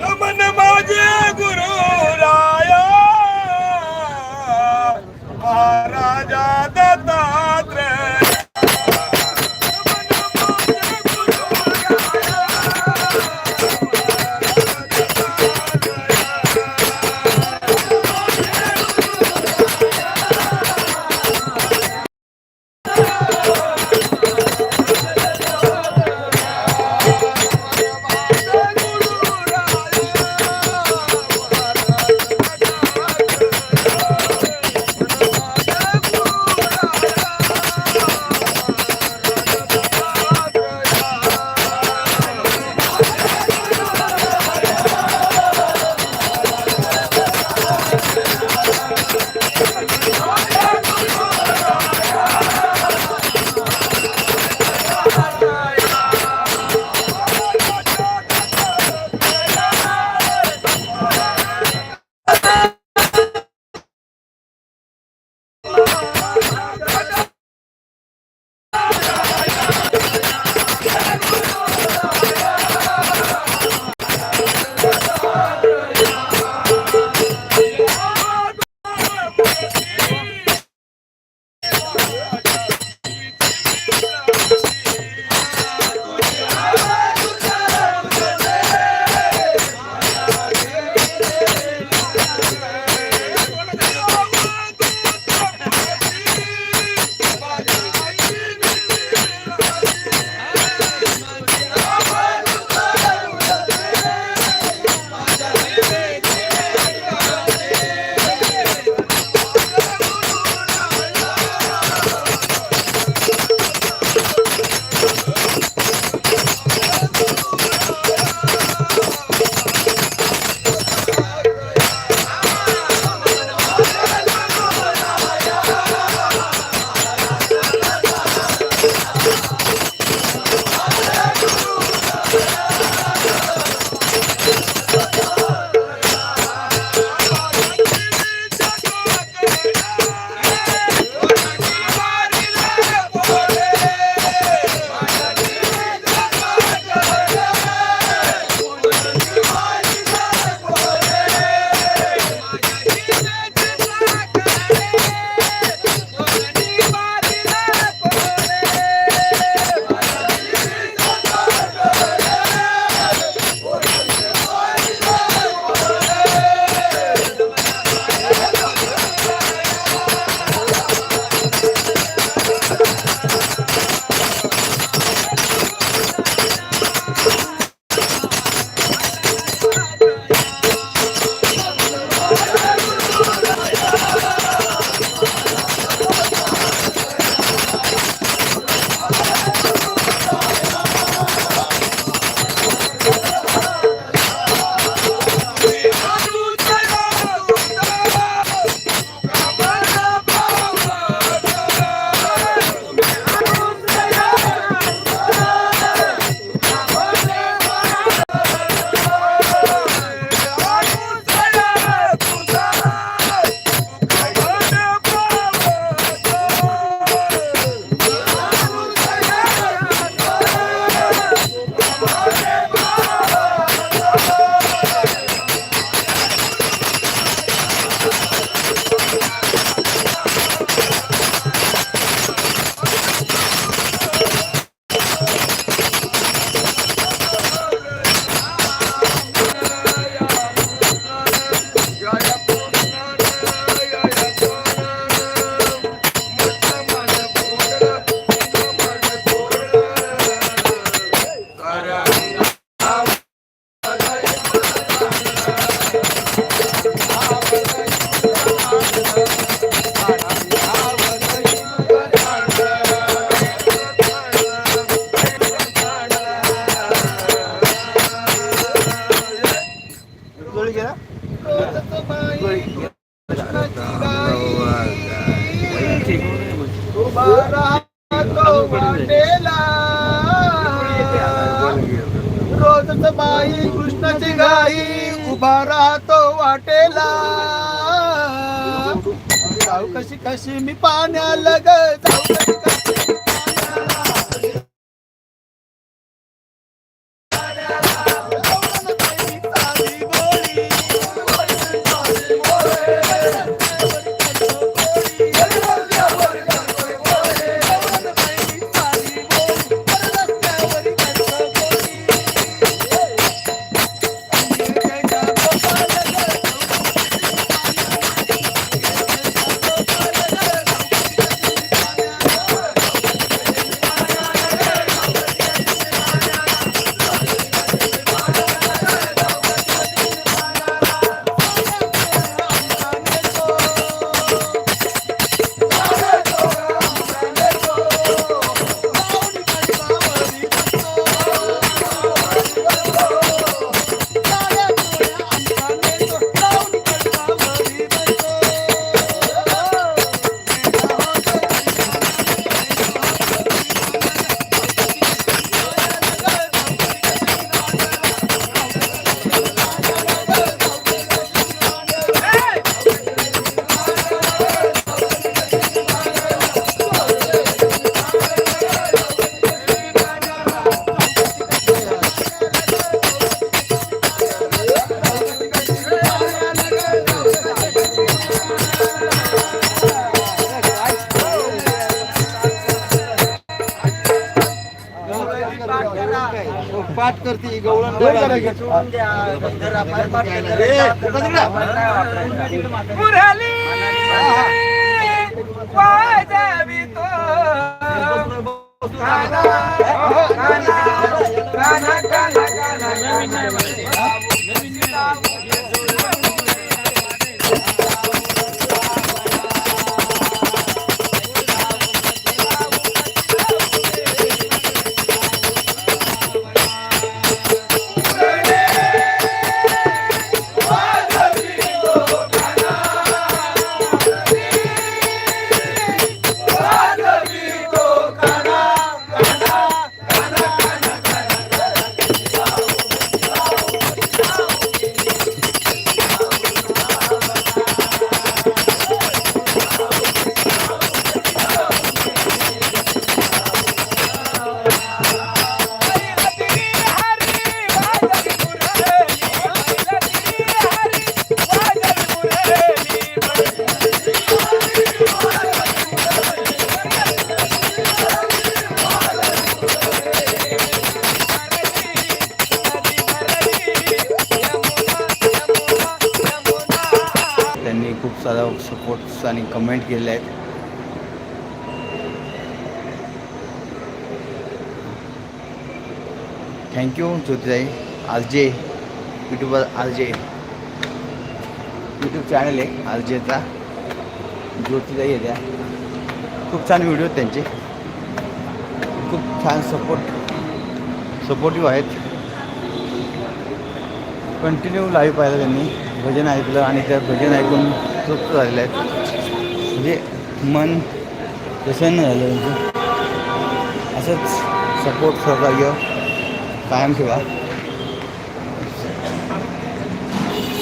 નમન બાજે ગુરુ. मुरली वाजवी तो. काना काना काना काना काना सपोर्ट्स आणि कमेंट केले आहेत. Thank you Jyotitai. R J YouTuber R J YouTube channel आहे आर जेचा ज्योतिताई आहे त्या. खूप छान व्हिडिओ आहेत त्यांचे. खूप छान सपोर्ट सपोर्टिव्ह आहेत. कंटिन्यू लाईव्ह पाहिलं त्यांनी. भजन ऐकलं आणि त्या भजन ऐकून तृप्त झालेले आहेत. म्हणजे मन प्रसन्न झालं त्यांचं असंच सपोर्ट सहकार्य कायम ठेवा.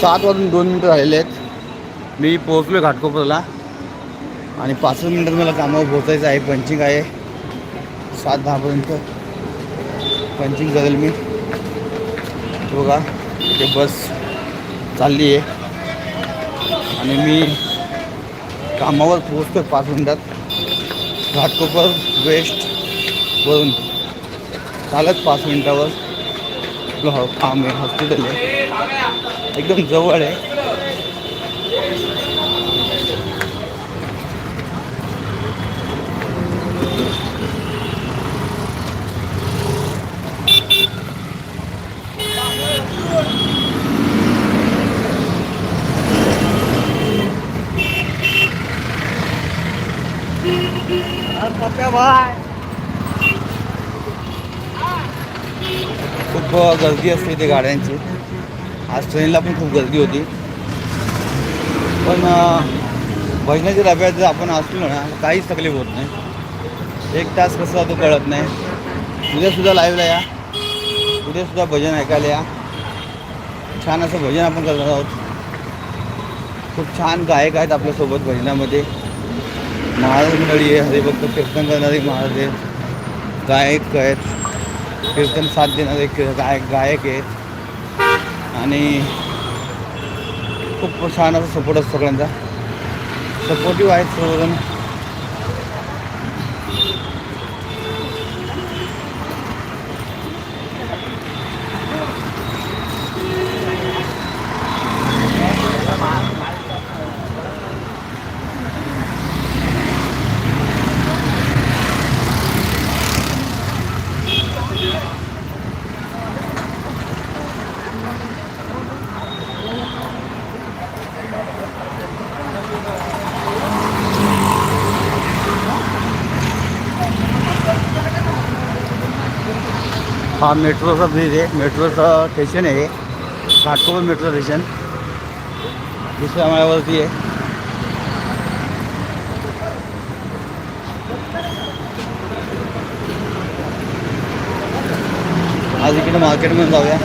सात वाजून दोन मिनटं झालेले आहेत. मी पोहोचलो घाटकोपरला. आणि पाच मिनटात मला कामावर पोहोचायचं आहे. पंचिंग आहे. सात दहापर्यंत पंचिंग करेल मी. बघा ते बस चालली आहे आणि मी कामावर पोहोचतो पाच मिनटात. घाटकोपर वेस्ट वरून. चालत पाच मिनटावर. आपलं हॉ काम आहे हॉस्पिटल आहे. एकदम जवळ आहे. खूप गर्दी असते ते गाड्यांची. आज ट्रेनला पण खूप गर्दी होती. पण भजनाची डब्यात जर आपण असलो ना काहीच तकलीफ होत नाही. एक तास कसा तो कळत नाही. उद्यासुद्धा लाईव्हला या. उद्यासुद्धा भजन ऐकायला या. छान असं भजन आपण करत आहोत. खूप छान गायक आहेत आपल्यासोबत भजनामध्ये. महाराज मंडळी आहे हरिभक्त कीर्तन करणारे महाराज आहेत. गायक आहेत. कीर्तन साथ देणारे गायक गायक आहेत. आणि खूप छान असा सपोर्ट असतो सगळ्यांचा. सपोर्टिव्ह आहेत सर्वजण. हा मेट्रोचा ब्रिज आहे मेट्रोचं स्टेशन आहे घाटकोपर मेट्रो स्टेशन दुसऱ्या माळ्यावरती आहे आज इकडे मार्केटमध्ये जाऊया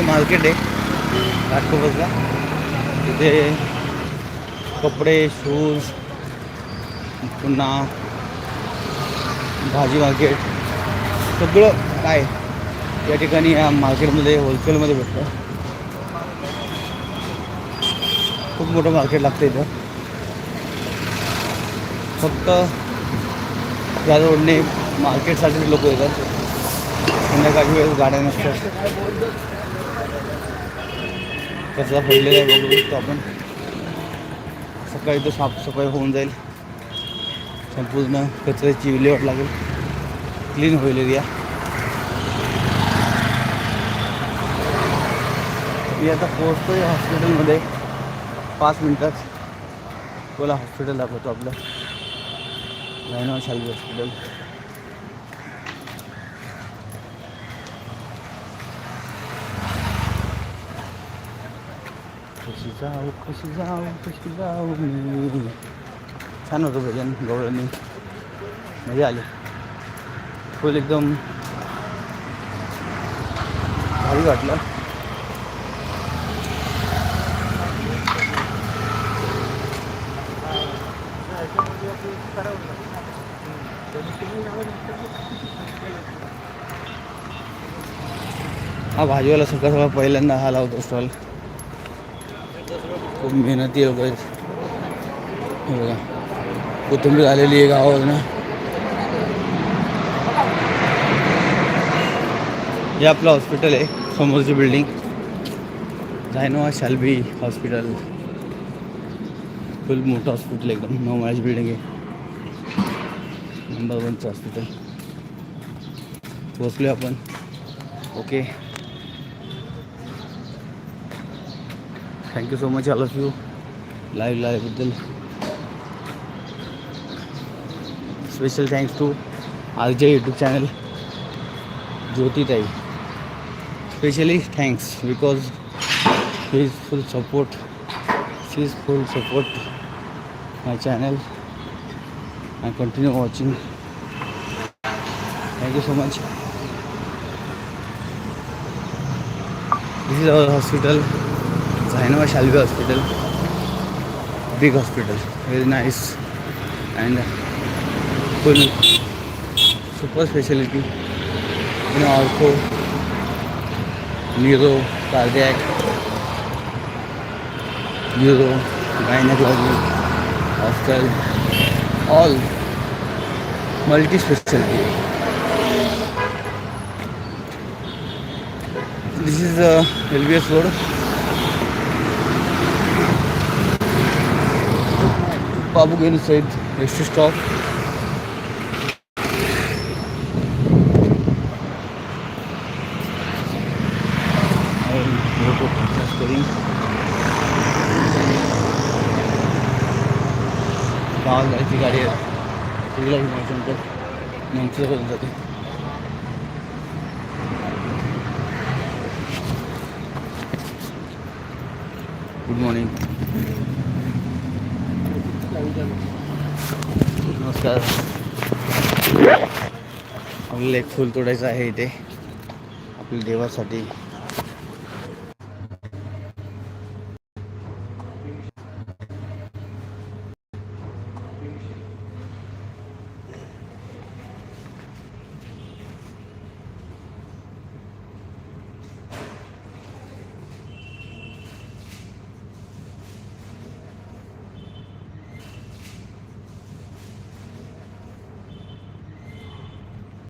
आहे मार्केट आहे. घाटकोपरचा तिथे कपडे शूज पुन्हा भाजी मार्केट सगळं काय या ठिकाणी या मार्केटमध्ये होलसेलमध्ये भेटतं. खूप मोठं मार्केट लागतं इथं. फक्त या रोडने मार्केटसाठी लोक येतात. संध्याकाळी वेळेस गाड्या नसतात. कचरा पडलेला आहे बघू शकतो आपण. सकाळी तो साफसफाई होऊन जाईल. संपूर्ण कचऱ्याची विल्हेवाट लागेल. क्लीन होईल एरिया मी आता पोहोचतो या हॉस्पिटलमध्ये पाच मिनटात. कोला हॉस्पिटल दाखवतो आपलं. नायनाव शाली hospital कशी जाऊ कशी जाऊ कशी जाऊ मी छान होतं भजन गवळणी मजा आली फुल एकदम भारी वाटलं हा भाजीवाला सकाळ सकाळ पहिल्यांदा हा लावतो स्टॉल खूप मेहनती आहेत हे बघा कोथिंबीर आलेली आहे गावावर ना हे आपलं हॉस्पिटल आहे समोरची building Zynova Shalby hospital full मोठं हॉस्पिटल एकदम नऊ बिल्डिंग आहे नंबर वनचं हॉस्पिटल पोचलो आपण okay thank you so much all of you live लाईव्हबद्दल special thanks to R J YouTube channel Jyotitai specially thanks because he is full support she is full support my channel I continue watching thank you so much this is our hospital Zainaba Shalvi Hospital. Big hospital, very nice and full super specialty in ortho, neuro, cardiac, neuro, gynecology, hostel, all multi specialty. This is uh, LBS road. Abu Ghali said, next to stop. Bus গাড়িতে গাড়ি এগুলো নির্বাচন করে মন্ত্রী করেন যাতে good morning नमस्कार. आपल्याला एक फूल तोडायचं आहे इथे. आपल्या देवासाठी.